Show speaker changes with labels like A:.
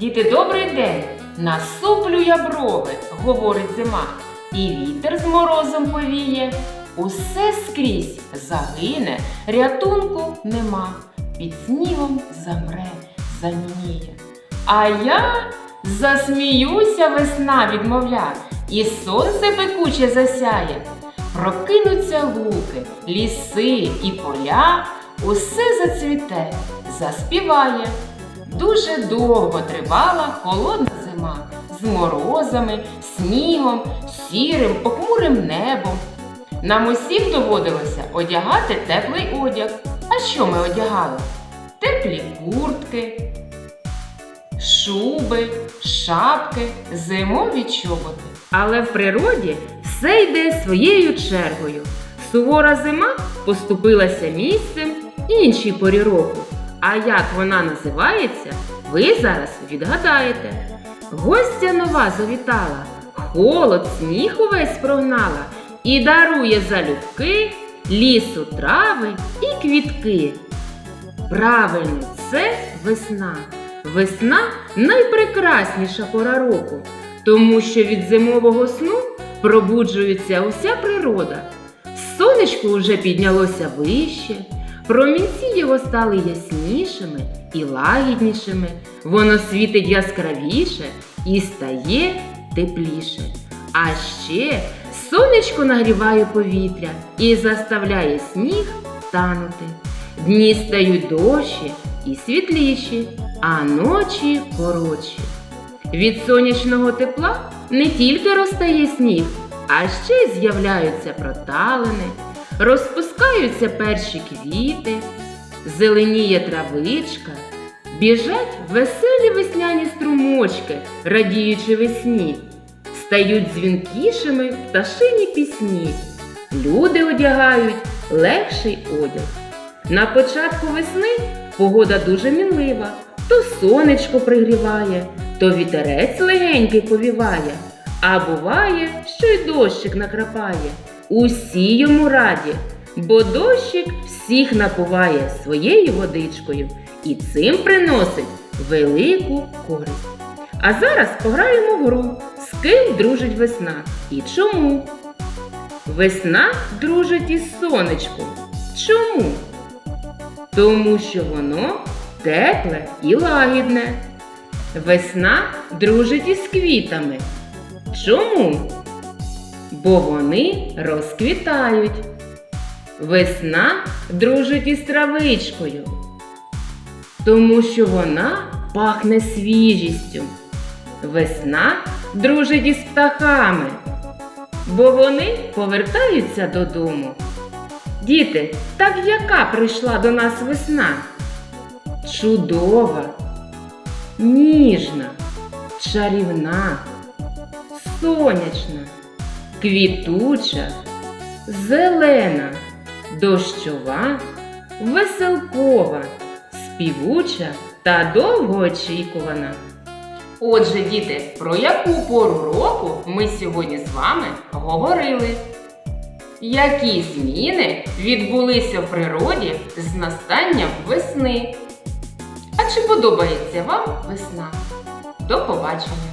A: Діти, добрий день! Насуплю я брови, говорить зима, і вітер з морозом повіє. Усе скрізь загине, рятунку нема. Під снігом замре, замініє. А я засміюся, весна відмовля, і сонце пекуче засяє. Прокинуться луки, ліси і поля, усе зацвіте, заспіває. Дуже довго тривала холодна зима з морозами, снігом, сірим, похмурим небом. Нам усім доводилося одягати теплий одяг. А що ми одягали? Теплі куртки, шуби, шапки, зимові чоботи. Але в природі все йде своєю чергою. Сувора зима поступилася місцем іншій порі року. А як вона називається, ви зараз відгадаєте. Гостя нова завітала, холод, сніг увесь прогнала і дарує залюбки лісу трави і квітки. Правильно, це весна. Весна найпрекрасніша пора року, тому що від зимового сну пробуджується уся природа. Сонечко уже піднялося вище, промінці його стали яснішими і лагіднішими, воно світить яскравіше і стає тепліше. А ще сонечко нагріває повітря і заставляє сніг танути. Дні стають довші і світліші, а ночі коротші. Від сонячного тепла не тільки розтає сніг, а ще й з'являються проталини, розпускаються перші квіти, зеленіє травичка, біжать веселі весняні струмочки, радіючи весні, стають дзвінкішими пташині пісні. Люди одягають легший одяг. На початку весни погода дуже мінлива, то сонечко пригріває, то вітерець легенький повіває, а буває, що й дощик накрапає. Усі йому раді, бо дощик всіх напуває своєю водичкою і цим приносить велику користь. А зараз пограємо в гру, з ким дружить весна і чому. Весна дружить із сонечком. Чому? Тому що воно тепле і лагідне. Весна дружить із квітами. Чому? Бо вони розквітають. Весна дружить із травичкою, тому що вона пахне свіжістю. Весна дружить із птахами, бо вони повертаються додому. Діти, так яка прийшла до нас весна? Чудова, ніжна, чарівна, сонячна, квітуча, зелена, дощова, веселкова, співуча та довгоочікувана. Отже, діти, про яку пору року ми сьогодні з вами говорили? Які зміни відбулися в природі з настанням весни? А чи подобається вам весна? До побачення!